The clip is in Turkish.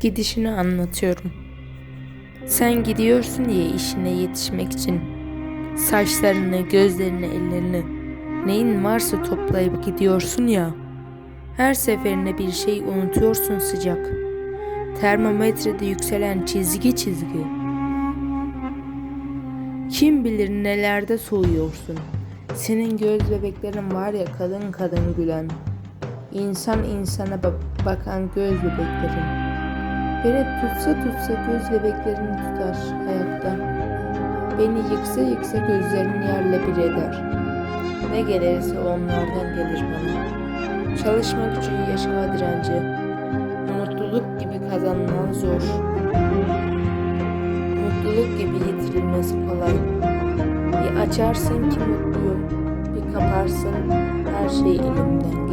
Gidişini anlatıyorum. Sen gidiyorsun diye işine yetişmek için saçlarını, gözlerini, ellerini neyin varsa toplayıp gidiyorsun ya. Her seferinde bir şey unutuyorsun sıcak. Termometrede yükselen çizgi çizgi. Kim bilir nelerde soğuyorsun. Senin göz bebeklerin var ya kadın kadın gülen. İnsan insana ba- bakan göz bebeklerin. Beni tutsa tutsa göz bebeklerini tutar ayakta. Beni yıksa yıksa gözlerini yerle bir eder. Ne gelirse onlardan gelir bana. Çalışma gücü, yaşama direnci. Mutluluk gibi kazanılan zor. Mutluluk gibi yitirilmesi kolay. Bir açarsın ki mutluyum, bir kaparsın her şey elimden.